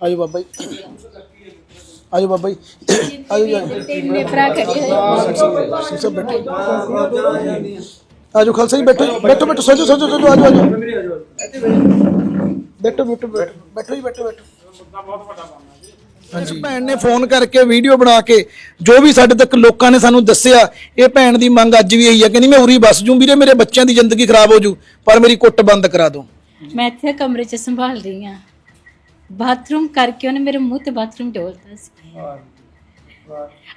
ਆਜੋ ਬਾਬਾ ਜੀ। ਆਜੋ ਬਾਬਾ ਜੀ। ਆਜੋ ਜੀ। ਤਿੰਨੇ ਭਰਾ ਖੜੇ ਹੋਏ ਸੀਸਾ ਬੈਠੋ ਆਜੋ ਖਾਲਸਾ ਜੀ ਬੈਠੋ ਜੀ, ਬੈਠੋ ਬੈਠੋ ਸਜੋ ਸਜੋ ਸਜੋ ਆਜੋ ਆਜੋ। ਬੈਠੋ ਬੈਠੋ ਬੈਠੋ। ਬੈਠੋ ਜੀ ਬੈਠੋ ਬੈਠੋ। ਹਾਂਜੀ। ਭੈਣ ਨੇ ਫੋਨ ਕਰਕੇ ਵੀਡੀਓ ਬਣਾ ਕੇ ਜੋ ਵੀ ਸਾਡੇ ਤੱਕ ਲੋਕਾਂ ਨੇ ਸਾਨੂੰ ਦੱਸਿਆ ਇਹ ਭੈਣ ਦੀ ਮੰਗ ਅੱਜ ਵੀ ਇਹੀ ਹੈ ਕਹਿੰਦੀ ਮੈਂ ਉਰੀ ਬਸ ਜੂ। ਵੀਰੇ ਮੇਰੇ ਬੱਚਿਆਂ ਦੀ ਜ਼ਿੰਦਗੀ ਖਰਾਬ ਹੋ ਜੂ ਪਰ ਮੇਰੀ ਕੁੱਟ ਬੰਦ ਕਰਾ ਦਿਓ। ਮੈਂ ਇੱਥੇ ਕਮਰੇ 'ਚ ਸੰਭਾਲ ਰਹੀ ਹਾਂ। ਬਾਥਰੂਮ ਕਰਕੇ ਉਹਨੇ ਮੇਰੇ ਮੂੰਹ ਤੇ ਬਾਥਰੂਮ ਡੋਲਤਾ ਸੀ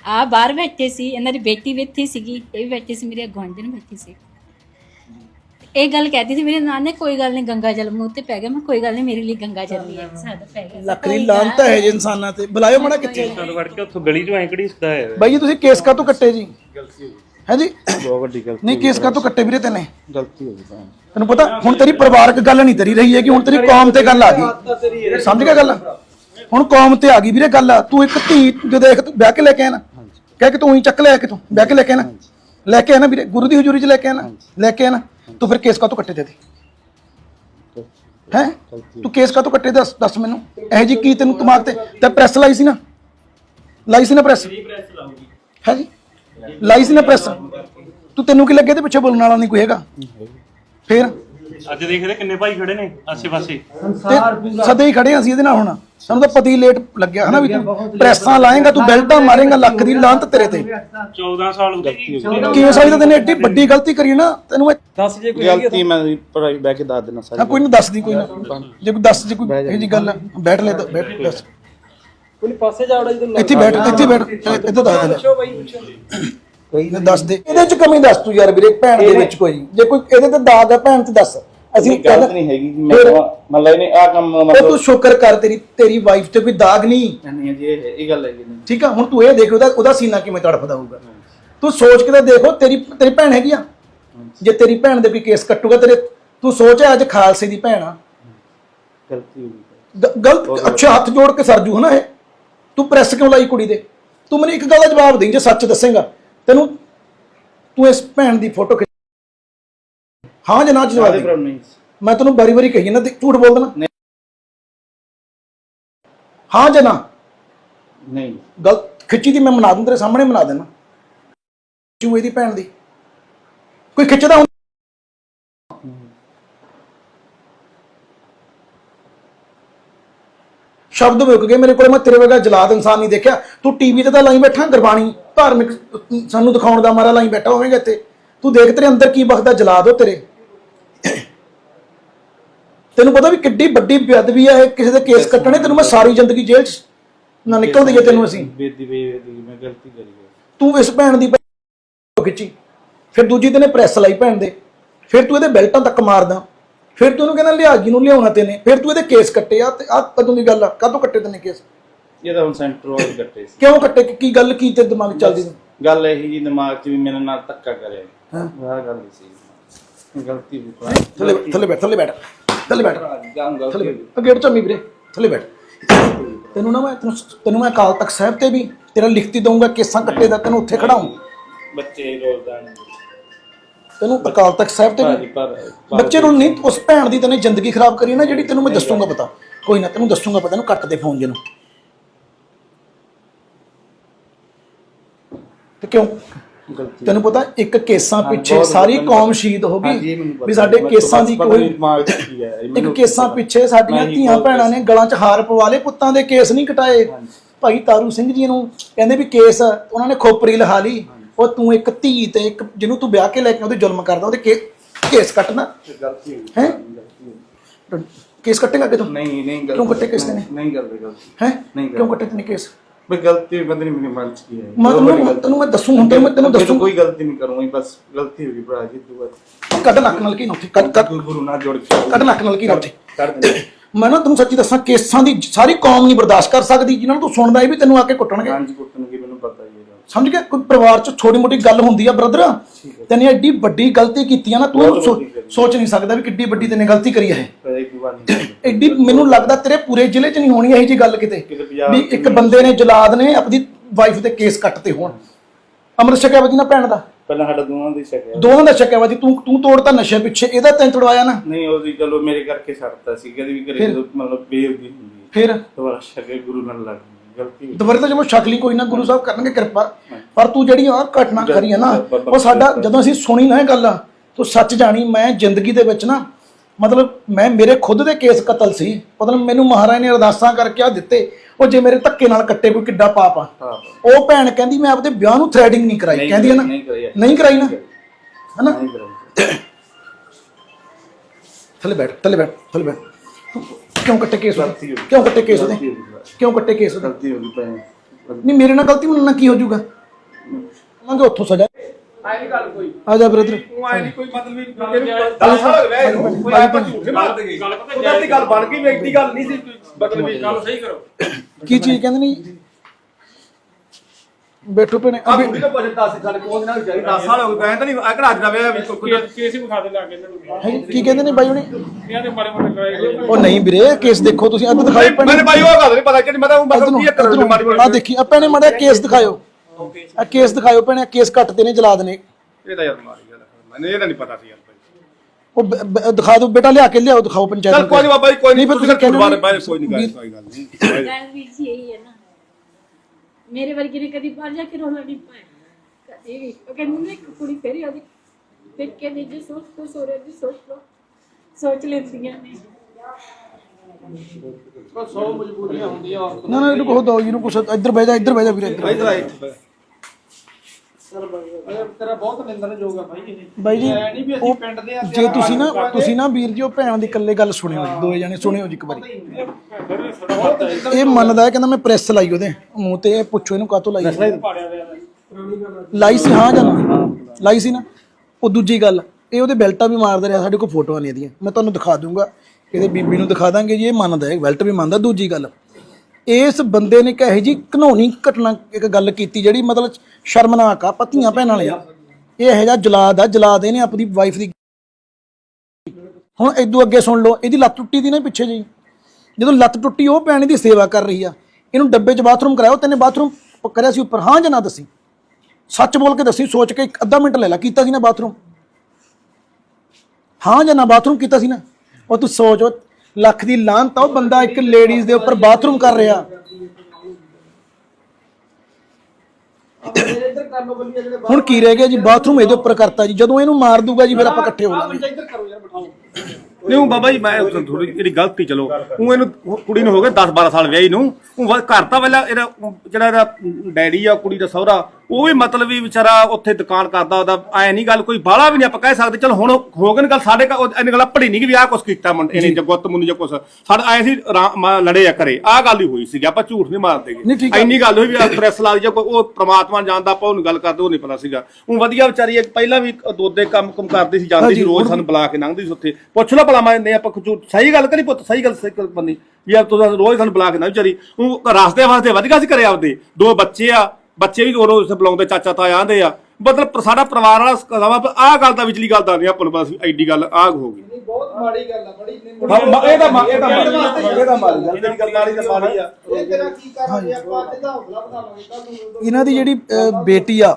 ਆ ਬਾਹਰ ਬੈਠੇ ਸੀ ਇਹਨਾਂ ਦੀ ਬੇਟੀ ਬੈਠੀ ਸੀਗੀ ਇਹ ਵੀ ਬੈਠੀ ਸੀ ਮੇਰੀ ਗੁਆਂਢਣ ਬੈਠੀ ਸੀ ਇਹ ਗੱਲ ਕਹਿਤੀ ਸੀ ਮੇਰੇ ਨਾਨੇ ਕੋਈ ਗੱਲ ਨਹੀਂ ਗੰਗਾ ਜਲ ਮੂੰਹ ਤੇ ਪੈ ਗਿਆ ਮੈਂ ਕੋਈ ਗੱਲ ਨਹੀਂ ਮੇਰੇ ਲਈ ਗੰਗਾ ਜਲ ਨਹੀਂ ਹੈ ਸਾਡਾ ਪੈ ਗਿਆ ਲੱਕੜੀ ਲਾਂਤਾ ਹੈ ਜੀ ਇਨਸਾਨਾਂ ਤੇ ਬੁਲਾਇਓ ਮੜਾ ਕਿੱਥੇ ਹੈ? ਵੜ ਕੇ ਉੱਥੋਂ ਗਲੀ ਚੋਂ ਐਂ ਘੜੀਸਦਾ ਹੈ ਬਾਈ ਜੀ ਤੁਸੀਂ ਕੇਸ ਕਾਤੋਂ ਕੱਟੇ ਜੀ ਹੈ ਜੀ ਬਹੁਤ ਵੱਡੀ ਗਲਤੀ ਨਹੀਂ ਕੇਸ ਕਾਤੋਂ ਕੱਟੇ ਵੀਰੇ ਤੈਨੇ? ਗਲਤੀ ਹੋ ਗਈ ਭੈਣ। ਤੈਨੂੰ ਪਤਾ ਹੁਣ ਤੇਰੀ ਪਰਿਵਾਰਕ ਗੱਲ ਨਹੀਂ ਤੇਰੀ ਰਹੀ ਹੈ ਕਿ ਹੁਣ ਤੇਰੀ ਕੌਮ ਤੇ ਗੱਲ ਆ ਗਈ। ਸਮਝ ਗਿਆ ਗੱਲ? ਹੁਣ ਕੌਮ ਤੇ ਆ ਗਈ ਵੀਰੇ ਗੱਲ। ਤੂੰ ਇੱਕ ਧੀ ਜੋ ਦੇਖ ਤੂੰ ਵਿਆਹ ਕੇ ਲੈ ਕੇ ਆਇਆ ਨਾ ਕਹਿ ਕੇ ਤੂੰ ਹੀ ਚੱਕ ਲਿਆ ਕਿ ਤੂੰ ਵਿਆਹ ਕੇ ਲੈ ਕੇ ਆਇਆ ਨਾ। ਲੈ ਕੇ ਆਇਆ ਨਾ ਵੀਰੇ ਗੁਰੂ ਦੀ ਹਜ਼ੂਰੀ 'ਚ ਲੈ ਕੇ ਆਇਆ ਨਾ ਲੈ ਕੇ ਆਇਆ ਨਾ ਤੂੰ ਫਿਰ ਕੇਸ ਕਾਤੋਂ ਕੱਟੇ ਦੇ ਦੇ ਹੈ? ਤੂੰ ਕੇਸ ਕਾਤੋਂ ਕੱਟੇ ਦੱਸ ਦੱਸ ਮੈਨੂੰ? ਇਹ ਜੀ ਕੀ ਤੈਨੂੰ ਦਿਮਾਗ ਤੇ ਤੇ ਪ੍ਰੈਸ ਲਾਈ ਸੀ ਨਾ? ਲਾਈ ਸੀ ਨਾ ਪ੍ਰੈਸ ਹੈ ਜੀ? ਲਾਈ ਸੀ ਨਾ ਪ੍ਰੈਸ। ਤੂੰ ਤੈਨੂੰ ਕੀ ਲੱਗੇ ਤੇ ਪਿੱਛੇ ਬੋਲਣ ਵਾਲਾ ਨਹੀਂ ਕੋਈ ਹੈਗਾ? ਫੇਰ? ਅੱਜ ਦੇਖਦੇ ਕਿੰਨੇ ਭਾਈ ਖੜੇ ਨੇ ਆਸੇ ਪਾਸੇ ਤੇ ਸਦੇ ਹੀ ਖੜੇ ਹਾਂ ਅਸੀਂ ਇਹਦੇ ਨਾਲ ਹੁਣ। ਸਾਨੂੰ ਤਾਂ ਪਤੀ ਲੇਟ ਲੱਗਿਆ ਹਨਾ ਵੀ ਤੂੰ ਪ੍ਰੈਸਾਂ ਲਾਏਗਾ ਤੂੰ ਬੈਲਟਾਂ ਮਾਰੇਗਾ ਲੱਖ ਦੀ ਲਾਂਤ ਤੇਰੇ ਤੇ। 14 ਸਾਲ ਹੋ ਗਏ ਜੀ। ਕੇਸ ਵਾਲੀ ਤਾਂ ਤੈਨੇ ਏਡੀ ਵੱਡੀ ਗਲਤੀ ਕਰੀ ਨਾ ਤੈਨੂੰ ਇਹ- ਗਲਤੀ ਮੈਂ ਪੜਾਈ ਬਹਿ ਕੇ ਦੱਸ ਦੇਣਾ ਹਾਂ ਸਾਰੀ ਕੋਈ ਨਹੀਂ ਦੱਸਦੀ ਕੋਈ ਨਾ। ਜੇ ਕੋਈ ਦੱਸ ਜੇ ਕੋਈ ਇਹ ਜੀ ਗੱਲ ਬੈਠ ਲੈ ਤਾਂ ਬੈਠ ਦੱਸ। ਕੋਈ ਪਾਸੇ ਜਾਵੜਾ ਜਦੋਂ ਇੱਥੇ ਬੈਠ ਇੱਥੇ ਬੈਠ। ਇੱਥੇ ਦੱਸ ਦੇ ਪੁੱਛੋ ਬਾਈ ਪੁੱਛੋ। ਕੋਈ ਦੱਸ ਦੇ। ਇਹਦੇ ਚ ਕਮੀ ਦੱਸ ਤੂੰ ਯਾਰ ਵੀਰੇ ਭੈਣ ਦੇ ਵਿੱਚ ਕੋਈ। ਜੇ ਕੋਈ ਇਹਦੇ ਤੇ ਦਾਗ ਆ ਭੈਣ ਤੇ ਦੱਸ। ਅਸੀਂ ਨਹੀਂ ਗਲਤ ਨਹੀਂ ਹੈਗੀ ਮੈਂ ਫਿਰ- ਕਹਾਂ- ਮਤਲਬ ਇਹਨੇ ਆ ਕੰਮ ਉਹ ਮਤਲਬ ਤੂੰ ਸ਼ੁਕਰ ਕਰ ਤੇਰੀ ਤੇਰੀ ਵਾਈਫ ਤੇ ਕੋਈ ਦਾਗ ਨਹੀਂ। ਨਹੀਂ ਜੀ ਇਹ ਇਹ ਗੱਲ ਹੈਗੀ ਨਹੀਂ ਠੀਕ ਆ ਹੁਣ ਤੂੰ ਇਹ ਦੇਖ ਉਹਦਾ ਉਹਦਾ ਸੀਨਾ ਕਿਵੇਂ ਤੜਫਦਾ ਹੋਊਗਾ। ਤੂੰ ਸੋਚ ਕੇ ਤਾਂ ਦੇਖੋ ਤੇਰੀ ਤੇਰੀ ਭੈਣ ਹੈਗੀ ਆ। ਜੇ ਤੇਰੀ ਭੈਣ ਦੇ ਵੀ ਕੇਸ ਕੱਟੂਗਾ ਤੇਰੇ ਤੂੰ ਸੋਚ ਅੱਜ ਖਾਲਸੇ ਦੀ ਭੈਣ ਆ। ਗਲਤੀ ਹੋ ਗਈ। ਗ- ਗਲਤ ਅੱਛੇ ਹੱਥ ਜੋੜ ਕੇ ਸਰਜੂ ਹਨਾ ਇਹ। ਤੂੰ ਪ੍ਰੈਸ ਕਿਉਂ ਲਾਈ ਕੁੜੀ ਦੇ? ਤੂੰ ਮੈਨੂੰ ਇੱਕ ਗੱਲ ਦਾ ਜਵਾਬ ਦੇ ਜੇ ਸੱਚ ਦੱਸੇਗਾ। ਤੈਨੂੰ ਤੂੰ ਇਸ ਭੈਣ ਦੀ ਫੋਟੋ ਖਿੱਚ ਹਾਂ ਜਾਂ ਨਾ ਜਵਾਬ ਦੇ ਪ੍ਰੋਬਲਮ ਨਹੀਂ ਮੈਂ ਤੈਨੂੰ ਬਾਰੀ ਬਾਰੀ ਕਹੀ ਨਾ ਤੇ ਝੂਠ ਬੋਲ ਦੇਣਾ। ਹਾਂ ਜਾਂ ਨਾ? ਨਹੀਂ। ਗਲ ਖਿੱਚੀ ਦੀ ਮੈਂ ਮਨਾ ਦੂੰ ਤੇਰੇ ਸਾਹਮਣੇ ਮਨਾ ਦੇਣਾ ਕਿਉਂ ਇਹਦੀ ਭੈਣ ਦੀ? ਕੋਈ ਖਿੱਚਦਾ ਸ਼ਬਦ ਵਿਕ ਗਏ। ਮੇਰੇ ਕੋਲ ਮੈਂ ਤੇਰੇ ਵਰਗਾ ਜਲਾਦ ਇਨਸਾਨ ਨਹੀਂ ਦੇਖਿਆ। ਤੂੰ ਟੀਵੀ ਤੇ ਤਾਂ ਲਾਈ ਬੈਠਾ ਗੁਰਬਾਣੀ ਧਾਰਮਿਕ ਸਾਨੂੰ ਦਿਖਾਉਣ ਦਾ ਮਾਰਾ ਲਾਈ ਬੈਠਾ ਹੋਵੇਂਗਾ ਇੱਥੇ। ਤੂੰ ਦੇਖ ਤੇਰੇ ਅੰਦਰ ਕੀ ਬਖਦਾ ਜਲਾਦ ਹੋ ਤੇਰੇ। ਤੈਨੂੰ ਪਤਾ ਵੀ ਕਿੱਡੀ ਵੱਡੀ ਬੇਅਦਬੀ ਹੈ ਇਹ ਕਿਸੇ ਦੇ ਕੇਸ ਕੱਟਣੇ ਤੈਨੂੰ ਮੈਂ ਸਾਰੀ ਜ਼ਿੰਦਗੀ ਜੇਲ੍ਹ 'ਚ ਨਾ ਨਿਕਲ ਦਈਏ ਤੈਨੂੰ ਅਸੀਂ। ਬੇਦੀ ਬੇਦੀ ਮੈਂ ਗਲਤੀ ਕਰੀ ਹੈ। ਤੂੰ ਇਸ ਭੈਣ ਦੀ ਖਿੱਚੀ। ਫਿਰ ਦੂਜੀ ਦਿਨੇ ਪ੍ਰੈਸ ਲਾਈ ਭੈਣ ਦੇ। ਫਿਰ ਤੂੰ ਇਹਦੇ ਬੈਲਟਾਂ ਤੱਕ ਮਾਰਦਾ। ਫਿਰ ਤੂੰ ਇਹਨੂੰ ਕਹਿੰਦਾ ਲਿਆਜੀ ਨੂੰ ਲਿਆਉਣਾ ਤੈਨੇ? ਫਿਰ ਤੂੰ ਇਹਦੇ ਕੇਸ ਕੱਟੇ ਆ ਤੇ ਆ ਕਦੋਂ ਦੀ ਗੱਲ ਆ? ਕਾਹਤੋਂ ਕੱਟੇ ਤੈਨੇ ਕੇਸ? ਇਹ ਤਾਂ ਹੁਣ ਸੈਂਟਰ ਵਾਲੇ ਕੱਟੇ ਸੀ। ਕਿਉਂ ਕੱਟੇ? ਕੀ- ਕੀ ਗੱਲ ਕੀ ਤੇ ਦਿਮਾਗ 'ਚ ਚੱਲਦੀ ਸੀ? ਗੱਲ ਇਹੀ ਜੀ ਦਿਮਾਗ 'ਚ ਵੀ ਮੇਰੇ ਨਾਲ ਧੱਕਾ ਕਰਿਆ। ਹਾਂ। ਆਹ ਗੱਲ ਸੀ। ਗਲਤੀ ਵੀ ਭਰਾ ਥੱਲੇ ਥੱਲੇ ਬੈਠ ਥੱਲੇ ਬੈਠ ਥੱਲੇ ਬੈਠ। ਥੱਲੇ ਗਲਤੀ ਬੈਠ। ਗੇਟ ਚੰਮੀ ਵੀਰੇ ਥੱਲੇ ਬੈਠ। ਤੈਨੂੰ ਨਾ ਮੈਂ ਤੈਨੂੰ ਤੈਨੂੰ ਮੈਂ ਅਕਾਲ ਤਖਤ ਸਾਹਿਬ ਤੇ ਵੀ ਤੇਰਾ ਲਿਖਤੀ ਦਊਂਗਾ ਕੇਸਾਂ ਕੱਟੇ ਦਾ ਤੈਨੂੰ ਉੱਥੇ ਖੜਾਉਂ ਬੱਚੇ ਰੋਜ਼ਾਨਾ ਤੈਨੂੰ ਅਕਾਲ ਤਖਤ ਸਾਹਿਬ ਤੇ ਭਾਜੀ ਵੀ ਪਰ ਬੱਚੇ ਨੂੰ ਨਹੀਂ ਉਸ ਭੈਣ ਦੀ ਤੈਨੇ ਜ਼ਿੰਦਗੀ ਖਰਾਬ ਕਰੀ ਨਾ ਜਿਹੜੀ ਤੈਨੂੰ ਮੈਂ ਦੱਸੂਗਾ ਪਤਾ। ਕੋਈ ਨਾ ਤੈਨੂੰ ਦੱਸੂਗਾ ਪਤਾ ਨੂੰ ਕੱਟ ਦੇ ਫੋਨ ਜਿਹਨੂੰ। ਤੇ ਕਿਉਂ? ਗਲਤੀ। ਤੈਨੂੰ ਪਤਾ ਇੱਕ ਕੇਸਾਂ ਪਿੱਛੇ ਬਹੁਤ ਸਾਰੀ ਕੌਮ। ਸ਼ਹੀਦ ਹੋ ਹਾਂਜੀ, ਗਈ ਮੈਨੂੰ ਪਤਾ। ਵੀ ਸਾਡੇ ਮੈਨੂੰ ਕੇਸਾਂ ਦੀ ਪਤਾ ਕੋਈ ਨਹੀਂ ਦਿਮਾਗ 'ਚ ਕੀ ਹੈ, ਇੱਕ ਮੈਨੂੰ ਕੇਸਾਂ ਪਤਾ। ਪਿੱਛੇ ਸਾਡੀਆਂ ਮੈਂ ਹੀ ਧੀਆਂ ਬਹੁਤ ਭੈਣਾਂ ਨੇ ਗਲਾਂ 'ਚ ਹਾਰ ਪਵਾ ਲਏ ਪੁੱਤਾਂ ਦੇ ਕੇਸ ਨਹੀਂ ਕਟਾਏ। ਭਾਈ ਤਾਰੂ ਸਿੰਘ ਜੀ ਨੂੰ ਕਹਿੰਦੇ ਵੀ ਕੇਸ ਉਹਨਾਂ ਨੇ ਖੋਪਰੀ ਲਹਾ ਲਈ। ਉਹ ਤੂੰ ਇੱਕ ਧੀ ਤੇ ਇੱਕ ਜਿਹਨੂੰ ਤੂੰ ਵਿਆਹ ਕੇ ਲੈ ਕੇ ਉਹਦੇ ਜ਼ੁਲਮ ਕਰਦਾ ਉਹਦੇ ਕੇਸ ਕੱਟਣਾ। ਗਲਤੀ ਹੋ? ਹੈਂ? ਹੋ। ਕੇਸ ਕੱਟੇਗਾ ਕਿਦੋਂ ਨਹੀਂ ਨਹੀਂ ਗਲਤੀ ਕਿਉਂ ਕੱਟੇ ਕਿਸ ਨੇ? ਨਹੀਂ ਕਰਦੇ ਗਲਤੀ। ਹੈ? ਨਹੀਂ ਕਿਉਂ ਕੱਟੇ ਤੈਨੂੰ ਕੇਸ? ਮੈਂ ਗਲਤੀ ਬੰਦ ਨਹੀਂ ਮੇਰੇ ਮਨ ਚ ਕੀ ਹੈ ਮੈਂ ਬਹੁਤ ਵੱਡੀ ਤੈਨੂੰ ਗਲਤੀ। ਤੈਨੂੰ ਮੈਂ ਦੱਸੂ ਹੁਣ ਮੈਂ ਤੈਨੂੰ ਅੱਗੇ ਦੱਸੂ। ਕੋਈ ਗਲਤੀ ਨਹੀਂ ਕਰੂੰਗੀ ਬਸ ਗਲਤੀ ਹੋ ਗਈ ਭਰਾ ਜੀ ਤੂੰ ਬਸ। ਕੱਢ ਨੱਕ ਨਾਲ ਕੀ ਨਾ ਉੱਥੇ ਕੱਢ ਕੱਢ ਕੋਈ ਗੁਰੂ ਨਾਲ ਜੁੜ ਕੇ। ਕੱਢ ਨੱਕ ਨਾਲ ਕੀ ਨਾ ਉੱਥੇ ਕਰ ਦੇ ਮੈਂ ਨਾ ਤੈਨੂੰ ਸੱਚੀ ਦੱਸਾਂ ਕੇਸਾਂ ਦੀ ਸਾਰੀ ਕੌਮ ਨਹੀਂ ਬਰਦਾਸ਼ਤ ਕਰ ਸਕਦੀ ਜਿਨ੍ਹਾਂ ਨੂੰ ਤੂੰ ਸੁਣਦਾ ਇਹ ਵੀ ਤੈਨੂੰ ਆ ਕੇ ਕੁੱਟਣਗੇ। ਹਾਂਜੀ ਹੀ ਹੈ ਗੱਲ। ਸਮਝ ਗਿਆ? ਕੋਈ ਪਰਿਵਾਰ 'ਚ ਛੋਟੀ ਮੋਟੀ ਗੱਲ ਹੁੰਦੀ ਆ ਬ੍ਰਦਰ ਤੈਨੇ ਐਡੀ ਵੱਡੀ ਗਲਤੀ ਕੀਤੀ ਆ ਨਾ ਤੂੰ ਸੋ-। ਸੋਚ ਨਹੀਂ ਸਕਦਾ ਵੀ ਕਿੱਡੀ ਵੱਡੀ ਤੈਨੇ ਗਲਤੀ ਕਰੀ ਹੈ ਕਰਦਾ। ਐਡੀ ਮੈਨੂੰ ਲੱਗਦਾ ਤੇਰੇ ਪੂਰੇ ਜ਼ਿਲ੍ਹੇ 'ਚ ਨਹੀਂ ਹੋਣੀ ਇਹੀ ਜੀ ਗੱਲ ਕਿਤੇ। ਕਿਤੇ ਪੰਜਾਬ ਵੀ ਇੱਕ ਬੰਦੇ ਨੇ ਜਲਾਦ ਨੇ ਆਪਣੀ ਵਾਈਫ ਦੇ ਕੇਸ ਕੱਟਤੇ ਹੋਣ। ਅੰਮ੍ਰਿਤ ਛਕਿਆ ਵਜੀ ਨਾ ਭੈਣ ਦਾ? ਪਹਿਲਾਂ ਸਾਡਾ ਦੋਵਾਂ ਦੀ ਸ਼ਕਿਆ ਦੋਵਾਂ ਦਾ ਛਕਿਆ ਵਜੀ ਤੂੰ ਤੂੰ ਤੋੜਤਾ ਨਸ਼ੇ ਪਿੱਛੇ ਇਹਦਾ ਤੈਨੂੰ ਤੜਵਾਇਆ ਨਾ। ਨਹੀਂ ਉਹਦੀ ਚਲੋ ਮੇਰੇ ਕਰਕੇ ਛੱਡਤਾ ਸੀ। ਕਦੇ ਵੀ ਜਦੋਂ ਮਤਲਬ ਹੁੰਦੀ ਫਿਰ? ਦੁਬਾਰਾ ਸ਼ਕੇ ਗੁਰੂ ਨਾਲ ਲੱਗ ਗਈ। ਦੁਬਾਰੇ ਤਾਂ ਜਦੋਂ ਸ਼ਕਲੀ ਕੋਈ ਨਾ ਗੁਰੂ ਸਾਹਿਬ ਕਰਨਗੇ ਕਿਰਪਾ ਪਰ ਤੂੰ ਜਿਹੜੀ ਆ ਘਟਨਾ ਕਰੀ ਆ ਨਾ ਉਹ ਸਾਡਾ ਜਦੋਂ ਅਸੀਂ ਸੁਣੀ ਨਾ ਇਹ ਗੱਲ ਤੂੰ ਸੱਚ ਜਾਣੀ ਮੈਂ ਜ਼ਿੰਦਗੀ ਦੇ ਵਿੱਚ ਨਾ ਮਤਲਬ ਮੈਂ ਮੇਰੇ ਖੁਦ ਦੇ ਕੇਸ ਕਤਲ ਸੀ ਮਤਲਬ ਮੈਨੂੰ ਮਹਾਰਾਜ ਨੇ ਅਰਦਾਸਾਂ ਕਰਕੇ ਆ ਦਿੱਤੇ ਉਹ ਜੇ ਮੇਰੇ ਧੱਕੇ ਨਾਲ ਕੱਟੇ ਕੋਈ ਕਿੱਡਾ ਪਾਪ ਆ। ਉਹ ਭੈਣ ਕਹਿੰਦੀ ਮੈਂ ਆਪਦੇ ਵਿਆਹ ਨੂੰ ਥ੍ਰੈਡਿੰਗ ਨਹੀਂ ਕਰਾਈ। ਕਹਿੰਦੀ ਹੈ ਨਾ ਨਹੀਂ ਕਰਾਈ। ਨਾ। ਹਨਾ। ਥੱਲੇ ਬੈਠ ਥੱਲੇ ਬੈਠ ਥੱਲੇ ਬੈਠ। ਕਿਉਂ ਕੱਟੇ ਕੇਸ ਗਲਤੀ ਉਹਦੇ ਹੋ ਗਈ। ਕਿਉਂ ਕੱਟੇ ਕੇਸ ਉਹਦੇ? ਗਲਤੀ ਹੋ ਗਈ। ਕਿਉਂ ਕੱਟੇ ਕੇਸ ਉਹਦੇ? ਗਲਤੀ ਹੋ ਗਈ ਭੈਣ ਨਹੀਂ ਮੇਰੇ ਨਾਲ ਗਲਤੀ ਹੋਣ ਨਾਲ ਕੀ ਹੋ ਜਾਊਗਾ? ਮੰਗੇ ਉੱਥੋਂ ਸਜ਼ਾ। ਆਈ ਨਹੀਂ ਗੱਲ ਕੋਈ। ਆ ਜਾ ਬ੍ਰਦਰ। ਉਹ ਆਈ ਨਹੀਂ ਕੋਈ ਮਤਲਬ ਵੀ ਇਹਨੂੰ 10 ਸਾਲ ਹੋ ਗਏ ਕੋਈ ਆਪਾਂ ਝੂਠ ਨਹੀਂ ਮਾਰਦੇ ਗਏ ਗੱਲ ਪਤਾ ਦੀ ਗੱਲ ਬਣ ਗਈ ਵੀ ਐਡੀ ਗੱਲ ਨਹੀਂ ਸੀ ਮਤਲਬ ਵੀ ਗੱਲ ਸਹੀ ਕਰੋ। ਕੀ ਚੀਜ਼ ਕਹਿੰਦੇ ਨਹੀਂ ਬੈਠੋ ਭੈਣੇ ਆ ਕੁੜੀ ਤੋਂ ਪੁੱਛ 10 ਸਾਲ ਕੋਲ ਨਾਲ ਵਿਚਾਰੀ 10 ਸਾਲ ਹੋ ਗਏ ਤਾਂ ਨਹੀਂ ਆ ਕਿਹੜਾ ਅੱਜ ਦਾ ਵੀ ਕੋਈ ਕੇਸ ਹੀ ਵਿਖਾ ਦੇ ਲਾ ਕੇ ਇਹਨਾਂ ਨੂੰ। ਹੈ ਕੀ ਕਹਿੰਦੇ ਨੇ ਬਾਈ ਹੁਣੇ? ਇਹਨਾਂ ਦੇ ਮਾਰੇ ਮਾਰੇ ਕਰਾਏ ਉਹ ਨਹੀਂ ਵੀਰੇ ਕੇਸ ਦੇਖੋ ਤੁਸੀਂ ਅੱਧ ਦਿਖਾਓ ਭੈਣੇ। ਮੈਨੂੰ ਭਾਈ ਉਹ ਗੱਲ ਨਹੀਂ ਪਤਾ ਕਿ ਮੈਂ ਤਾਂ ਮਤਲਬ ਕੀ ਕਰ ਮਾਰੀ ਆ ਦੇਖੀ ਆ ਭੈਣੇ ਮੜਿਆ ਕੇਸ ਦਿਖਾਓ ਆ ਕੇਸ ਦਿਖਾਓ ਭੈਣੇ ਕੇਸ ਕੱਟਦੇ ਨੇ ਜਲਾ ਨੇ ਇਹ ਤਾਂ ਯਾਰ ਮਾਰੀ ਗੱਲ ਮੈਨੂੰ ਇਹਦਾ ਨਹੀਂ ਪਤਾ ਸੀ ਯਾਰ ਭਾਈ ਉਹ ਬ- ਬ- ਦਿਖਾ ਦਿਓ ਬੇਟਾ ਲਿਆ ਕੇ ਲਿਆਓ ਦਿਖਾਓ ਪੰਚਾਇਤ ਚਲ ਨੂੰ। ਕੋਈ ਨਹੀਂ ਬਾਬਾ ਜੀ ਕੋਈ ਨਹੀਂ ਫਿਰ ਤੁਸੀਂ ਕਹਿੰਦੇ ਬਾਈ ਕੋਈ ਨਹੀਂ ਗੱਲ ਕੋਈ ਗੱਲ ਨਹੀਂ ਗੱਲ ਵੀ ਜੀ ਇਹੀ ਹੈ ਨਾ। ਮੇਰੇ ਵਰਗੀ ਨੇ ਕਦੀ ਬਾਹਰ ਜਾ ਕੇ ਰੋਣਾ ਨਹੀਂ ਪਾਇਆ। ਕਦੀ ਵੀ। ਉਹ ਕਹਿੰਦੀ ਨਾ ਇੱਕ ਕੁੜੀ ਫੇਰੀ ਉਹਦੀ ਪੇਕੇ ਦੀ ਜੇ ਸੋਚ ਕੋ ਸੋਰੇ ਦੀ ਸੋਚ ਲੋ ਸੋਚ ਲੈਂਦੀਆਂ ਨੇ। ਨਾ ਨਾ ਇਹਨੂੰ ਕਹੋ ਦੋ ਇਹਨੂੰ ਕੁਛ ਇੱਧਰ ਬਹਿ ਜਾ ਇੱਧਰ ਬਹਿ ਜਾ ਵੀਰੇ ਇੱਧਰ ਇਧਰ ਆਈ ਤੇਰਾ ਬਹੁਤ ਨਿੰਦਣਯੋਗ ਆ ਭਾਈ ਇਹ। ਬਾਈ ਜੀ ਐ ਨਹੀਂ ਵੀ ਅਸੀਂ ਪਿੰਡ ਦੇ ਆ ਜੇ ਤੁਸੀਂ ਨਾ ਤੁਸੀਂ ਨਾ ਵੀਰ ਜੀ ਉਹ ਭੈਣ ਦੀ ਇਕੱਲੇ ਗੱਲ ਸੁਣਿਓ ਜੀ ਦੋਏ ਜਾਣੇ ਸੁਣਿਓ ਜੀ ਇੱਕ ਵਾਰੀ। ਇਹ ਮੰਨਦਾ ਹੈ ਕਹਿੰਦਾ ਮੈਂ ਪ੍ਰੈਸ ਲਾਈ ਉਹਦੇ। ਮੂੰਹ ਤੇ ਇਹ ਪੁੱਛੋ ਇਹਨੂੰ ਕਾਹਤੋਂ ਲਾਈ ਲਾਈ ਸੀ ਹਾਂ ਜਾਂ ਨਾ? ਲਾਈ ਸੀ ਨਾ? ਉਹ ਦੂਜੀ ਗੱਲ ਇਹ ਉਹਦੇ ਬੈਲਟਾਂ ਵੀ ਮਾਰਦਾ ਰਿਹਾ ਸਾਡੇ ਕੋਲ ਫੋਟੋਆਂ ਨਹੀਂ ਇਹਦੀਆਂ। ਮੈਂ ਤੁਹਾਨੂੰ ਦਿਖਾ ਦੂੰਗਾ ਇਹਦੇ ਬੀਬੀ ਨੂੰ ਦਿਖਾ ਦਾਂਗੇ ਜੀ ਇਹ ਮੰਨਦਾ ਹੈ ਬੈਲਟ ਵੀ ਮੰਨਦਾ ਦੂਜੀ ਗੱਲ। ਇਸ ਬੰਦੇ ਨੇ ਕਹੇ ਜੀ ਘਨੌਣੀ ਘਟਨਾ ਇੱਕ ਗੱਲ ਕੀਤੀ ਜਿਹੜੀ ਮਤਲਬ ਸ਼ਰਮਨਾਕ ਆ, ਪਤੀਆਂ ਭੈਣਾਂ ਵਾਲੇ ਇਹ ਇਹੋ ਜਿਹਾ ਜਲਾਦ ਆ, ਜਲਾਦ ਇਹਨੇ ਆਪਣੀ ਵਾਈਫ ਦੀ ਹੁਣ ਇਦੋਂ ਅੱਗੇ ਸੁਣ ਲਓ, ਇਹਦੀ ਲੱਤ ਟੁੱਟੀ ਦੀ ਨਾ ਪਿੱਛੇ ਜੀ ਜਦੋਂ ਲੱਤ ਟੁੱਟੀ, ਉਹ ਭੈਣ ਦੀ ਸੇਵਾ ਕਰ ਰਹੀ ਆ। ਇਹਨੂੰ ਡੱਬੇ 'ਚ ਬਾਥਰੂਮ ਕਰਾਇਆ, ਉਹ ਤੈਨੇ ਬਾਥਰੂਮ ਕਰਿਆ ਸੀ ਉੱਪਰ। ਹਾਂ ਜਾਂ ਨਾ ਦੱਸੀ। ਸੱਚ ਬੋਲ ਕੇ ਦੱਸੀ, ਸੋਚ ਕੇ ਇੱਕ ਅੱਧਾ ਮਿੰਟ ਲੈ ਲਾ, ਕੀਤਾ ਸੀ ਨਾ ਬਾਥਰੂਮ ਹਾਂ ਜਾਂ ਨਾ ਬਾਥਰੂਮ ਕੀਤਾ ਸੀ ਨਾ। ਉਹ ਤੂੰ ਸੋਚ ਲੱਖ ਦੀ ਲਾਹਨਤ ਆ, ਉਹ ਬੰਦਾ ਇੱਕ ਲੇਡੀਜ਼ ਦੇ ਉੱਪਰ ਬਾਥਰੂਮ ਕਰ ਰਿਹਾ ਇੱਧਰ ਕਰ ਲੋ ਬੱਲੀਆ ਜਿਹੜੇ ਹੁਣ ਕੀ ਰਹਿ ਗਿਆ ਜੀ? ਬਾਥਰੂਮ ਇਹਦੇ ਉੱਪਰ ਕਰਤਾ ਜੀ। ਜਦੋਂ ਇਹਨੂੰ ਮਾਰ ਦੂਗਾ ਜੀ, ਫਿਰ ਆਪਾਂ ਇਕੱਠੇ ਹੋ ਲਾਂਗੇ ਇੱਧਰ ਕਰੋ ਯਾਰ ਬਿਠਾਓ ਨਹੀਂ ਉਹ ਬਾਬਾ ਜੀ ਮੈਂ ਥੋੜੀ ਇਹਦੀ ਗਲਤੀ ਚਲੋ ਉਹ ਇਹਨੂੰ ਕੁੜੀ ਨੂੰ ਹੋ ਗਏ 10 12 ਸਾਲ ਵਿਆਹੀ ਨੂੰ। ਉਹ ਘਰ ਤਾਂ ਪਹਿਲਾਂ ਇਹਦਾ ਜਿਹੜਾ ਇਹਦਾ ਡੈਡੀ ਆ ਕੁੜੀ ਦਾ ਸਹੁਰਾ ਉਹ ਵੀ ਮਤਲਬ ਵੀ ਵਿਚਾਰਾ ਉੱਥੇ ਦੁਕਾਨ ਕਰਦਾ ਉਹਦਾ ਐ ਨਹੀਂ ਗੱਲ ਕੋਈ ਬਾਹਲਾ ਵੀ ਨਹੀਂ ਆਪਾਂ ਕਹਿ ਸਕਦੇ ਚਲ ਹੁਣ ਹੋ ਗਏ ਗੱਲ ਸਾਡੇ ਘਰ- ਇਹਨੇ ਗੱਲ ਪੜੀ ਨਹੀਂ ਕਿ ਵੀ ਆਹ ਕੁਛ ਕੀਤਾ ਮੁੰਡੇ ਇਹਨੇ ਜਾਂ। ਗੁੱਤ ਮੁੰਨੀ ਜਾਂ ਕੁਛ। ਸਾਡਾ ਐ ਸੀ ਲੜੇ ਆ ਕਰੇ ਆਹ ਗੱਲ ਹੀ ਹੋਈ ਸੀ ਆਪਾਂ ਝੂਠ ਨਹੀਂ ਮਾਰਦੇ ਆ। ਇੰਨੀ ਗੱਲ ਹੋਈ ਵੀ ਪ੍ਰੈਸ ਲਾ ਲਈ ਜਾਂ ਕੋਈ ਉਹ ਪ੍ਰਮਾਤਮਾ ਜਾਣਦਾ ਆਪਾਂ ਉਹਨੂੰ ਗੱਲ ਕਰਦੇ ਉਹ ਨਹੀਂ ਪਤਾ ਸੀਗਾ। ਉਹ ਵਧੀਆ ਵਿਚਾਰੀ ਪਹਿਲਾਂ ਵੀ ਦੋਦੇ ਕੰਮ ਕੰਮ ਕਰਦੀ ਸੀ ਜਾਂਦੀ ਸੀ ਰੋਜ਼ ਸਾਨੂੰ ਬੁਲਾ ਕੇ ਲੰਘਦੀ ਸੀ ਉੱਥੇ। ਪੁੱਛ ਲਓ ਭਲਾ ਮੈਂ ਨਹੀਂ ਆਪਾਂ ਕੁਝ ਸਹੀ ਗੱਲ ਕਰੀ ਪੁੱਤ ਸਹੀ ਗੱਲ ਸਹੀ ਗੱਲ ਬੰਦੀ ਵੀ ਯਾਰ ਤੂੰ ਤਾਂ ਰੋਜ਼ ਸਾਨੂੰ ਬੁਲਾ ਕੇ ਨਾ ਵਿਚਾਰੀ ਉਹ ਰਾਸਤੇ ਵਾਸਤੇ ਵਧੀਆ ਸੀ ਕਰੇ ਆਪਦੇ। ਦੋ ਬੱਚੇ ਆ ਬੱਚੇ ਵੀ ਉਹ ਉੱਥੇ ਬੁਲਾਉਂਦੇ ਚਾਚਾ ਤਾਇਆ ਆਂਦੇ ਆ। ਮਤਲਬ ਸਾਡਾ ਪਰਿਵਾਰ ਵਾਲਾ ਸਮਾਂ ਆਹ ਗੱਲ ਦਾ ਵਿਚਲੀ ਗੱਲ ਦਾ ਨਹੀਂ ਆਪਾਂ ਨੂੰ ਪਤਾ ਸੀ ਐਡੀ ਗੱਲ ਆਹ ਹੋ ਗਈ। ਬਹੁਤ ਮਾੜੀ ਗੱਲ ਆ ਬੜੀ ਇਹਦਾ ਇਹਦਾ ਇਹਦਾ ਮਾਰੀ ਇਹਦਾ ਮਾਰੀ ਜਿਹੜੀ ਗੱਲ ਵਾਲੀ ਤਾਂ ਆ ਇਹ ਤੇਰਾ ਕੀ ਕਰ ਰਿਹਾ ਆਪਾਂ ਇਹਦਾ ਹੌਸਲਾ ਬਣਾ ਲਵਾਂਗੇ ਕੱਲ ਨੂੰ ਇਹਨਾਂ ਦੀ ਜਿਹੜੀ ਬੇਟੀ ਆ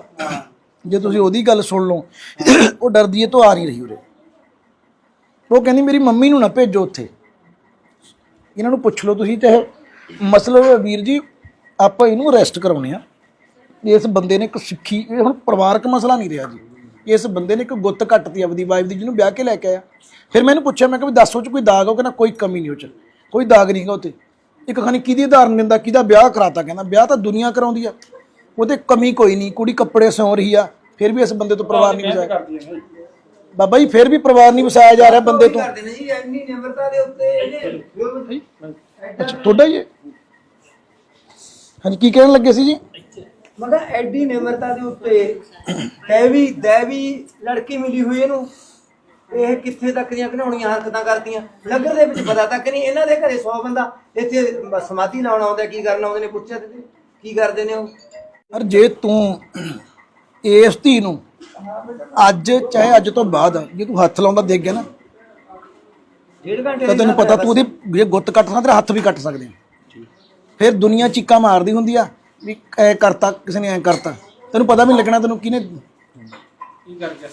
ਜੇ ਤੁਸੀਂ ਉਹਦੀ ਗੱਲ ਸੁਣ ਲਓ ਉਹ ਡਰਦੀ ਏ ਤੋਂ ਆ ਨਹੀਂ ਰਹੀ ਉਰੇ। ਉਹ ਕਹਿੰਦੀ ਮੇਰੀ ਮੰਮੀ ਨੂੰ ਨਾ ਭੇਜੋ ਉੱਥੇ। ਇਹਨਾਂ ਨੂੰ ਪੁੱਛ ਲਓ ਤੁਸੀਂ ਤੇ ਮਸਲਾ ਹੈ ਵੀਰ ਜੀ, ਆਪਾਂ ਇਹਨੂੰ ਅਰੈਸਟ ਕਰਾਉਣੇ ਆ। ਇਸ ਬੰਦੇ ਨੇ ਇੱਕ ਸਿੱਖੀ, ਇਹ ਹੁਣ ਪਰਿਵਾਰਕ ਮਸਲਾ ਨਹੀਂ ਰਿਹਾ ਜੀ। ਇਸ ਬੰਦੇ ਨੇ ਇੱਕ ਗੁੱਤ ਕੱਟਤੀ ਆਪਦੀ ਵਾਈਫ ਦੀ, ਜਿਹਨੂੰ ਵਿਆਹ ਕੇ ਲੈ ਕੇ ਆਇਆ। ਫਿਰ ਮੈਨੂੰ ਪੁੱਛਿਆ, ਮੈਂ ਕਿ ਵੀ ਦੱਸੋ ਚ ਕੋਈ ਦਾਗ ਹੋ ਕਹਿੰਦਾ ਕੋਈ ਕਮੀ ਨਹੀਂ ਉਹ ਚ। ਕੋਈ ਦਾਗ ਨਹੀਂ ਹੈਗਾ ਉੱਤੇ ਇੱਕ ਖਾਨੀ ਕਿਹਦੀ ਉਦਾਹਰਨ ਦਿੰਦਾ, ਕਿਹਦਾ ਵਿਆਹ ਕਰਾਤਾ ਕਹਿੰਦਾ। ਵਿਆਹ ਤਾਂ ਦੁਨੀਆ ਕਰਾਉਂਦੀ ਆ। ਉਹਦੇ ਕਮੀ ਕੋਈ ਨਹੀਂ, ਕੁੜੀ ਕੱਪੜੇ ਸਿਉਂ ਰਹੀ ਆ, ਫਿਰ ਵੀ ਇਸ ਬੰਦੇ ਤੋਂ ਪਰਿਵਾਰ ਨਹੀਂ ਵਸਾਇਆ ਬਾਬਾ ਜੀ ਫਿਰ ਵੀ ਪਰਿਵਾਰ ਨਹੀਂ ਵਸਾਇਆ ਜਾ ਰਿਹਾ ਬੰਦੇ ਤੋਂ। ਕਰਦੇ ਨੇ ਜੀ ਇੰਨੀ ਨਿਮਰਤਾ ਦੇ ਉੱਤੇ ਇਹਨੇ ਅੱਛਾ ਤੁਹਾਡਾ ਹੀ ਹੈ? ਹਾਂਜੀ ਕੀ ਕਹਿਣ ਲੱਗੇ ਸੀ ਜੀ? ਮਗਾ ਐਡੀ ਨਿਮਰਤਾ ਦੇ ਉੱਤੇ ਹੈਵੀ ਦੈਵੀ ਲੜਕੀ ਮਿਲੀ ਹੋਈ ਇਹਨੂੰ। ਇਹ ਕਿੱਥੇ ਤੱਕ ਦੀਆਂ ਘਣਾਉਣੀਆਂ ਹਰਕਤਾਂ ਕਰਦੀਆਂ? ਨਗਰ ਦੇ ਵਿੱਚ ਪਤਾ ਤੱਕ ਨਹੀਂ ਇਹਨਾਂ ਦੇ ਘਰੇ 100 ਬੰਦਾ ਇੱਥੇ ਸਮਾਧੀ ਲਾਉਣ ਆਉਂਦਾ ਕੀ ਕਰਨ ਆਉਂਦੇ ਨੇ ਪੁੱਛਿਆ ਤੇ ਕੀ ਕਰਦੇ ਨੇ ਉਹ? ਪਰ ਜੇ ਤੂੰ ਇਸ ਧੀ ਨੂੰ ਅੱਜ ਚਾਹੇ ਅੱਜ ਤੋਂ ਬਾਅਦ ਜੇ ਤੂੰ ਹੱਥ ਲਾਉਂਦਾ ਦੇਖ ਗਿਆ ਨਾ ਡੇਢ ਘੰਟੇ ਤਾਂ ਤੈਨੂੰ ਪਤਾ ਤੂੰ ਉਹਦੀ ਜੇ ਗੁੱਤ ਕੱਟ ਸਕਦਾ ਤੇਰਾ ਹੱਥ ਵੀ ਕੱਟ ਸਕਦੇ ਆ। ਫਿਰ ਦੁਨੀਆ ਚੀਕਾਂ ਮਾਰਦੀ ਹੁੰਦੀ ਆ ਵੀ ਐ ਕਰਤਾ ਕਿਸੇ ਨੇ ਐ ਕਰਤਾ। ਤੈਨੂੰ ਪਤਾ ਵੀ ਲੱਗਣਾ ਤੈਨੂੰ ਕਿਹਨੇ ਕੀ ਕਰ? ਗਿਆ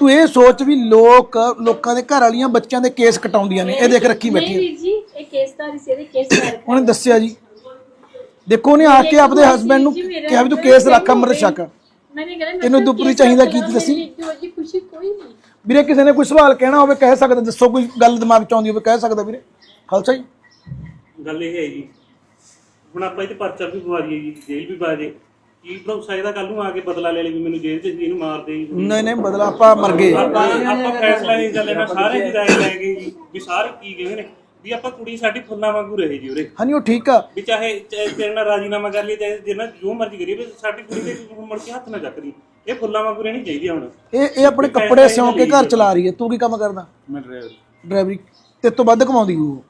ਤੂੰ ਇਹ ਸੋਚ ਵੀ ਲੋਕ ਲੋਕਾਂ ਦੇ ਘਰ ਵਾਲੀਆਂ ਬੱਚਿਆਂ ਦੇ ਕੇਸ ਕਟਾਉਂਦੀਆਂ ਨੇ। ਇਹ ਦੇਖ ਰੱਖੀ ਬੈਠੀ ਨਹੀਂ ਹੈ ਵੀਰ ਜੀ ਇਹ ਕੇਸ ਤਾਂ ਸੀ ਇਹਦੇ ਕੇਸ ਕਰ ਉਹਨੇ ਦੱਸਿਆ ਜੀ। ਦੇਖੋ ਨੇ ਆ ਕੇ ਆਪਦੇ ਹਸਬੰਡ ਨੂੰ ਕਿਹਾ ਵੀ ਤੂੰ ਕੇਸ ਰੱਖ ਅਮਰ ਸ਼ੱਕ ਮੈਨੇ ਕਹਿੰਦਾ ਤੈਨੂੰ ਦੁਪਰੀ ਚਾਹੀਦਾ ਕੀ ਦੱਸੀ? ਖੁਸ਼ੀ ਕੋਈ ਨਹੀਂ। ਵੀਰੇ ਕਿਸੇ ਨੇ ਕੋਈ ਸਵਾਲ ਕਹਿਣਾ ਹੋਵੇ ਕਹਿ ਸਕਦਾ ਦੱਸੋ ਕੋਈ ਗੱਲ ਦਿਮਾਗ ਚ ਆਉਂਦੀ ਹੋਵੇ ਕਹਿ ਸਕਦਾ ਵੀਰੇ। ਖਾਲਸਾ ਜੀ। ਗੱਲ ਇਹ ਹੈ ਜੀ। ਹੁਣ ਆਪਾਂ ਇਹ ਪਰਚਾ ਵੀ ਬਿਮਾਰੀ ਹੈ ਜੀ ਜੇਲ੍ਹ ਵੀ ਬਾਜੇ ਕੀ ਭਰੋਸਾ ਇਹਦਾ? ਕੱਲ ਨੂੰ ਆ ਕੇ ਬਦਲਾ ਲੈ ਲਈ ਵੀ ਮੈਨੂੰ ਜੇਲ੍ਹ ਚ ਇਹਨੂੰ ਮਾਰ ਦੇ। ਨਹੀਂ ਨਹੀਂ ਬਦਲਾ ਆਪਾਂ ਮਰ ਗਏ। ਆਪਾਂ ਆਪਾਂ ਫੈਸਲਾ ਨਹੀਂ ਕਰ ਲੈਣਾ ਸਾਰੇ ਵਿਦਾਇ ਲੈ ਗਏ ਜੀ ਵੀ ਸਾਰੇ ਕੀ ਕਹਿੰਦੇ ਨੇ। ਵੀ ਆਪਾਂ ਕੁੜੀ ਸਾਡੀ ਫੁੱਲਾਂ ਵਾਂਗੂ ਰਹੇ ਜੀ ਉਰੇ। ਹਾਂਜੀ ਉਹ ਠੀਕ ਆ। ਵੀ ਚਾਹੇ ਚਾਹੇ ਤੇਰੇ ਨਾਲ ਰਾਜੀਨਾਮਾ ਕਰ ਲਈ ਚਾਹੇ ਜਿੰਨਾ ਜੋ ਮਰਜ਼ੀ ਕਰੀਏ ਵੀ ਸਾਡੀ ਕੁੜੀ ਦੇ ਮੁੜ ਕੇ ਹੱਥ ਨਾ ਚੱਕਦੀ ਇਹ ਫੁੱਲਾਂ ਵਾਂਗੂ ਰਹਿਣੀ ਚਾਹੀਦੀ ਆ ਹੁਣ। ਇਹ ਇਹ ਆਪਣੇ ਕੱਪੜੇ ਸਿਉਂ ਕੇ ਘਰ ਚਲਾ ਰਹੀ ਹੈ। ਤੂੰ ਕੀ ਕੰਮ ਕਰਦਾ? ਮੈਂ ਡਰਾਈਵਰ। ਡਰਾਈਵਰੀ। ਤੇ ਤੋਂ ਵੱਧ ਕਮਾਉਂਦੀ ਉਹ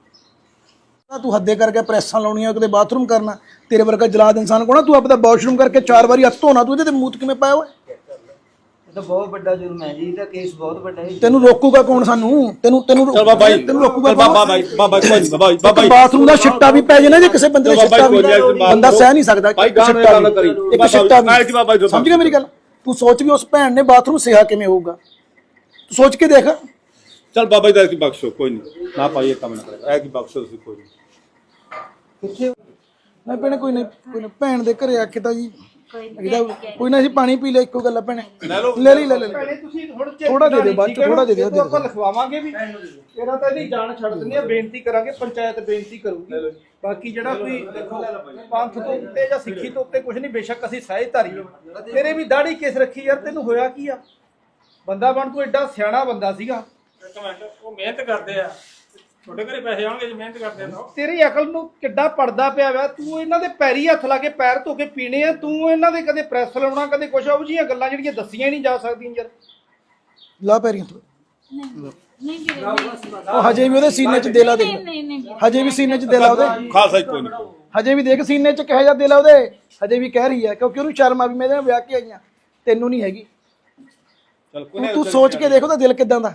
ਤਾਂ ਤੂੰ ਹੱਦੇ ਕਰਕੇ ਪ੍ਰੈਸਾਂ ਲਾਉਣੀਆਂ ਕਿਤੇ ਬਾਥਰੂਮ ਕਰਨਾ। ਤੇਰੇ ਵਰਗਾ ਜਲਾਦ ਇਨਸਾਨ ਕੋਣਾ ਤੂੰ ਆਪਦਾ ਵਾਸ਼ਰੂਮ ਕਰਕੇ ਚਾਰ ਵਾਰੀ ਹੱਥ ਧੋਣਾ ਤੂੰ ਇਹਦੇ ਤੇ ਮੂਤ ਕਿਵੇਂ ਪਾਇਆ ਓਏ? ਇਹ ਤਾਂ ਬਹੁਤ ਵੱਡਾ ਜੁਰਮ ਹੈ ਜੀ ਇਹਦਾ ਕੇਸ ਬਹੁਤ ਵੱਡਾ ਹੈ ਤੈਨੂੰ ਰੋਕੂਗਾ ਕੌਣ ਸਾਨੂੰ? ਤੈਨੂੰ ਤੈਨੂੰ ਚਲ ਬਾਬਾ ਜੀ। ਤੈਨੂੰ ਰੋਕੂਗਾ ਬਾਬਾ ਬਾਈ ਬਾਬਾ ਕੋਈ ਨਹੀਂ ਬਾਬਾ ਜੀ ਬਾਬਾ ਬਾਥਰੂਮ ਦਾ ਛਿੱਟਾ ਵੀ ਪੈ ਜੇ ਨਾ ਜੇ ਕਿਸੇ ਬੰਦੇ ਦੇ ਛਿੱਟਾ ਵੀ ਨਹੀਂ, ਬੰਦਾ ਸਹਿ ਨਹੀਂ ਸਕਦਾ ਇੱਕ ਛਿੱਟਾ। ਇੱਕ ਛਿੱਟਾ ਮੈਂ ਕੀ ਬਾਬਾ ਜੀ ਵੀ ਸਮਝ ਗਿਆ ਮੇਰੀ ਗੱਲ? ਤੂੰ ਸੋਚ ਵੀ ਉਸ ਭੈਣ ਨੇ ਬਾਥਰੂਮ ਸਿਹਾ ਕਿਵੇਂ ਹੋਊਗਾ? ਤੂੰ ਸੋਚ ਕੇ ਦੇਖ। ਚਲ ਬਾਬਾ ਜੀ ਦਾ ਕੀ ਬਖਸ਼ੋ ਕੋਈ ਨਹੀਂ। ਨਾ ਭਾਈ ਇਹ ਕੰਮ ਨਾ ਕਰੇ। ਐ ਕੀ ਬਖਸ਼ੋ ਤੁਸੀਂ ਕੋਈ ਨਹੀਂ। ਕਿੱਥੇ? ਨਾ ਭੈਣੇ ਕੋਈ ਨਹੀਂ ਕੋਈ ਨਾ ਭੈਣ ਦੇ ਘਰੇ ਆਖੇ ਤਾਂ ਜੀ। ਇਹਦਾ ਕੋਈ ਨਾ ਜੀ ਪਾਣੀ ਪੀ ਲੈ ਇੱਕੋ ਗੱਲ ਆ ਭੈਣੇ। ਲੈ ਲਈ ਲੈ ਲੈ ਭੈਣੇ ਤੁਸੀਂ ਹੁਣ ਥੋੜਾ ਦੇ ਦਿਓ, ਬਾਅਦ ਚ ਥੋੜਾ ਦੇ ਦਿਓ, ਇਹ ਤੋਂ ਆਪਾਂ ਲਿਖਵਾਵਾਂਗੇ ਵੀ ਤੇਰਾ ਤਾਂ ਇਹਦੀ ਜਾਨ ਛੱਡ ਦਿੰਦੇ ਆ ਬੇਨਤੀ ਕਰਾਂਗੇ ਪੰਚਾਇਤ ਬੇਨਤੀ ਕਰੂਗੀ। ਬਾਕੀ ਜਿਹੜਾ ਕੋਈ ਦੇਖੋ। ਪੰਥ ਤੋਂ ਉੱਤੇ ਜਾਂ ਸਿੱਖੀ ਤੋਂ ਉੱਤੇ ਕੁਝ ਨਹੀਂ ਬੇਸ਼ੱਕ ਅਸੀਂ ਸਹਿਜਧਾਰੀ ਹਾਂ। ਤੇਰੇ ਵੀ ਦਾੜੀ ਕਿਸ ਰੱਖੀ ਯਾਰ ਤੈਨੂੰ ਹੋਇਆ ਕੀ ਆ? ਬੰਦਾ ਬਣ ਤੂੰ ਐਡਾ ਸਿਆਣਾ ਬੰਦਾ ਸੀਗਾ। ਉਹ ਮਿਹਨਤ ਕਰਦੇ ਆ। ਤੁਹਾਡੇ ਘਰੇ ਪੈਸੇ ਆਉਣਗੇ ਜੇ ਮਿਹਨਤ ਕਰਦੇ ਰਹੋ ਤੇਰੀ ਅਕਲ ਨੂੰ ਕਿੱਡਾ ਪੜਦਾ ਪਿਆ ਵਾ ਤੂੰ ਇਹਨਾਂ ਦੇ ਪੈਰੀ ਹੱਥ ਲਾ ਕੇ ਪੈਰ ਧੋ ਕੇ ਪੀਣੇ ਆ ਤੂੰ ਇਹਨਾਂ ਦੇ ਕਦੇ ਪ੍ਰੈਸ ਲਾਉਣਾ ਕਦੇ ਕੁਛ ਉਹ ਜੀਆਂ ਗੱਲਾਂ ਜਿਹੜੀਆਂ ਦੱਸੀਆਂ ਨਹੀਂ ਜਾ ਸਕਦੀਆਂ ਯਾਰ। ਲਾ ਪੈਰੀਆਂ ਤੋਂ। ਨਹੀਂ ਹਜੇ ਵੀ ਉਹਦੇ ਸੀਨੇ 'ਚ ਦੇ ਲਾ ਦੇ। ਨਹੀਂ ਨਹੀਂ ਨਹੀਂ। ਹਜੇ ਵੀ ਸੀਨੇ 'ਚ ਦੇ ਲਾ ਉਹਦੇ। ਖਾਲਸਾ ਹੀ ਕੋਈ ਨਹੀਂ। ਹਜੇ ਵੀ ਦੇਖ ਸੀਨੇ 'ਚ ਕਿਹਾ ਜਾ ਦੇ ਲਾ ਉਹਦੇ। ਹਜੇ ਵੀ ਕਹਿ ਰਹੀ ਹੈ ਕਿਉਂਕਿ ਉਹਨੂੰ ਸ਼ਰਮ ਆ ਵੀ ਮੇਰੇ ਨਾਲ ਵਿਆਹ ਕੇ ਆਈਆਂ ਤੈਨੂੰ ਨਹੀਂ ਹੈਗੀ। ਤੂੰ ਸੋਚ ਕੇ ਦੇਖ ਉਹਦਾ ਦਿਲ ਕਿਦਾਂ ਦਾ।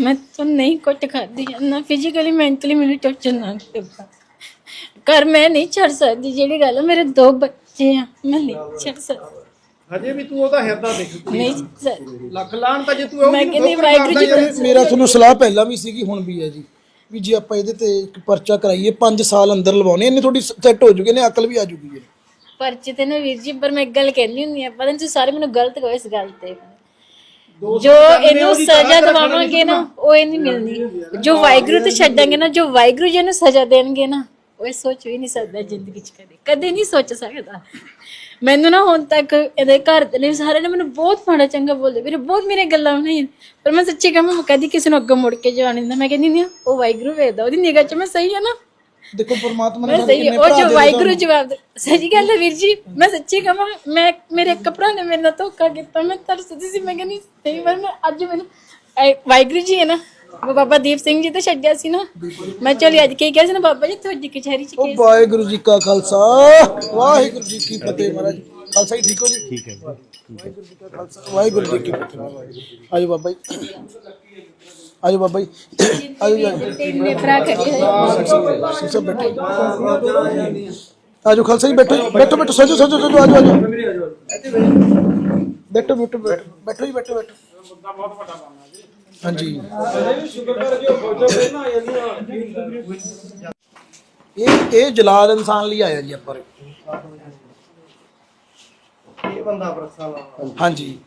मैं तो नहीं कुछ खाती ना फिजिकली मेंटली मैंने टॉर्चर ना किया घर मैं नहीं छड़ सकती जेड़ी गल है, मेरे दो बच्चे हैं मैं नहीं छड़ सकती ਹਜੇ ਵੀ ਤੂੰ ਉਹਦਾ ਹਿਰਦਾ ਦੇਖ नहीं छड़ सकती ਲੱਖ ਲਾਣ ਤਾਂ ਜੇ ਤੂੰ ਉਹ ਮੈਂ ਵੀ ਕਹਿੰਦੀ ਠੋਕਰ ਵਾਹਿਗੁਰੂ ਜੀ ਮਾਰਦਾ ਯਾਰ। ਦਾ- ਮੇਰਾ ਤੁਹਾਨੂੰ ਸਲਾਹ ਪਹਿਲਾਂ ਵੀ ਸੀਗੀ ਹੁਣ ਵੀ ਹੈ ਜੀ ਵੀ ਜੇ ਆਪਾਂ ਇਹਦੇ ਤੇ ਇੱਕ ਪਰਚਾ ਕਰਾਈਏ 5 ਸਾਲ ਅੰਦਰ ਲਵਾਉਣੇ ਇਹਨੇ ਥੋੜੀ ਸੈੱਟ ਹੋ ਜੂਗੀ ਨੇ ਅਕਲ ਵੀ ਆ ਜੂਗੀ ਜੀ ਪਰਚੇ ਤੇ ਨਾ ਵੀਰ ਜੀ ਪਰ ਮੈਂ ਇੱਕ ਗੱਲ ਕਹਿੰਦੀ ਹੁੰਦੀ ਆ ਪਤਾ ਨਹੀਂ ਤੁਸੀਂ ਸਾਰੇ ਮੈਨੂੰ ਗਲਤ ਕਹੋ ਇਸ ਗੱਲ ਤੇ ਜੋ ਇਹਨੂੰ ਸਜ਼ਾ ਦਵਾਵਾਂਗੇ ਨਾ ਉਹ ਇਹ ਨਹੀਂ ਮਿਲਣੀ ਜੋ ਵਾਹਿਗੁਰੂ ਤੇ ਛੱਡਾਂਗੇ ਨਾ ਜੋ ਵਾਹਿਗੁਰੂ ਜੀ ਨੂੰ ਸਜ਼ਾ ਦੇਣਗੇ ਨਾ ਉਹ ਸੋਚ ਵੀ ਨਹੀਂ ਸਕਦਾ ਜ਼ਿੰਦਗੀ 'ਚ ਕਦੇ। ਕਦੇ ਨਹੀਂ ਸੋਚ ਸਕਦਾ। ਮੈਨੂੰ ਨਾ ਹੁਣ ਤੱਕ ਇਹਦੇ ਘਰ ਦੇ ਨੇ ਸਾਰੇ ਨੇ ਮੈਨੂੰ ਬਹੁਤ ਮਾੜਾ ਚੰਗਾ ਬੋਲਦੇ ਵੀਰੇ ਬਹੁਤ ਮੇਰੇ ਗੱਲਾਂ ਬਣਾਈਆਂ। ਪਰ ਮੈਂ ਸੱਚੀ ਕਹਾਂ ਮੈਂ ਕਦੀ ਕਿਸੇ ਨੂੰ ਅੱਗੇ ਮੁੜ ਕੇ ਨਹੀਂ ਦਿੰਦਾ। ਮੈਂ ਕਹਿੰਦੀ ਨਹੀਂ ਉਹ ਵਾਹਿਗੁਰੂ ਵੇਖਦਾ ਉਹਦੀ ਨਿਗਾਹ 'ਚ ਮੈਂ ਸਹੀ ਆ ਨਾ। ਦੇਖੋ ਪਰਮਾਤਮਾ ਨੇ ਸਾਨੂੰ ਕਿੰਨੇ ਉਹ ਭਰਾ ਜੋ ਦੇ ਵਾਹਿਗੁਰੂ ਜਵਾਬ ਦੇ- ਸਹੀ ਗੱਲ ਹੈ ਵੀਰ ਜੀ ਮੈਂ ਸੱਚੀ ਕਹਾਂ ਮੈਂ ਮੇਰੇ ਭਰਾ ਨੇ ਮੇਰੇ ਨਾਲ ਧੋਖਾ ਕੀਤਾ ਮੈਂ ਤਰਸਦੀ ਸੀ ਮੈਂ ਕਹਿੰਦੀ ਸਹੀ ਵਾਰ ਮੈਂ ਅੱਜ ਮੈਨੂੰ ਇਹ ਵਾਹਿਗੁਰੂ ਜੀ ਹੈ ਨਾ ਉਹ ਬਾਬਾ ਦੀਪ ਸਿੰਘ ਜੀ ਤੇ ਛੱਡਿਆ ਸੀ ਨਾ। ਮੈਂ ਚਲੀ ਅੱਜ ਕੀ ਕਿਹਾ ਸੀ ਨਾ ਬਾਬਾ ਜੀ ਤੁਹਾਡੀ ਕਚਹਿਰੀ ਚ ਉਹ ਕੇਸ ਵਾਹਿਗੁਰੂ ਜੀ ਕਾ ਖਾਲਸਾ ਵਾਹਿਗੁਰੂ ਜੀ ਕੀ ਫਤਿਹ ਮਹਾਰਾਜ। ਖਾਲਸਾ ਠੀਕ ਹੋ ਜੀ? ਠੀਕ ਹੈ ਵਾਹਿਗੁਰੂ ਜੀ ਕਾ ਖਾਲਸਾ ਵਾਹਿਗੁਰੂ ਜੀ ਕੀ ਫਤਿਹ। ਆਜੋ ਬਾਬਾ ਜੀ। ਆਜੋ ਬਾਬਾ ਜੀ। ਆਜੋ ਆਜੋ ਤਿੰਨੇ ਭਰਾ ਖੜੇ ਹੋਏ ਸਿੰਘ ਸਾਹਿਬ ਬੈਠੋ ਆਜੋ ਖਾਲਸਾ ਜੀ ਬੈਠੋ ਜੀ, ਬੈਠੋ ਬੈਠੋ ਸਜੋ ਸਜੋ ਸਜੋ ਆਜੋ ਆਜੋ। ਬੈਠੋ ਬੈਠੋ ਬੈਠੋ ਬੈਠੋ ਜੀ ਬੈਠੋ ਬੈਠੋ। ਹਾਂਜੀ। ਇਹ ਇਹ ਜਲਾਦ ਇਨਸਾਨ ਲਈ ਆਇਆ ਜੀ ਆਪਾਂ। ਇਹ ਬੰਦਾ ਬਰਸਾ ਲਾ। ਹਾਂਜੀ।